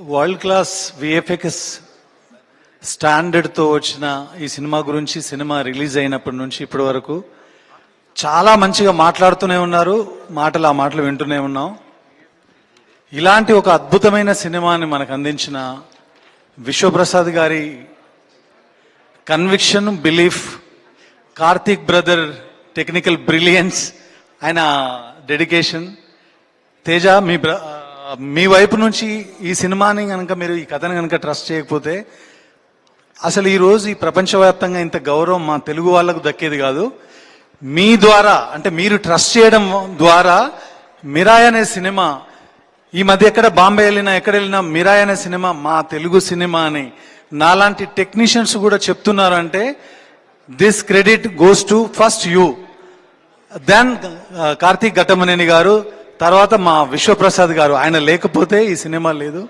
World class VFX స్టాండర్డ్తో వచ్చిన ఈ cinema గురించి సినిమా రిలీజ్ అయినప్పటి నుంచి ఇప్పటి వరకు చాలా మంచిగా మాట్లాడుతూనే ఉన్నారు. మాటలు ఆ మాటలు వింటూనే ఉన్నాం. ఇలాంటి ఒక అద్భుతమైన సినిమాని మనకు అందించిన విశ్వప్రసాద్ గారి conviction belief Karthik brother technical brilliance ఆయన డెడికేషన్ తేజ మీ బ్ర- మీ వైపు నుంచి ఈ సినిమాని కనుక మీరు ఈ కథను కనుక ట్రస్ట్ చేయకపోతే అసలు ఈరోజు ఈ ప్రపంచవ్యాప్తంగా ఇంత గౌరవం మా తెలుగు వాళ్ళకు దక్కేది కాదు. మీ ద్వారా అంటే మీరు ట్రస్ట్ చేయడం ద్వారా మిరాయ్ అనే సినిమా ఈ మధ్య ఎక్కడ బాంబే వెళ్ళినా ఎక్కడ వెళ్ళినా మిరాయ్ అనే సినిమా మా తెలుగు సినిమా అని నాలాంటి టెక్నీషియన్స్ కూడా చెప్తున్నారు అంటే this credit goes to first you. Then Karthik Ghattamaneni garu తర్వాత మా విశ్వప్రసాద్ గారు ఆయన లేకపోతే ఈ సినిమా లేదు.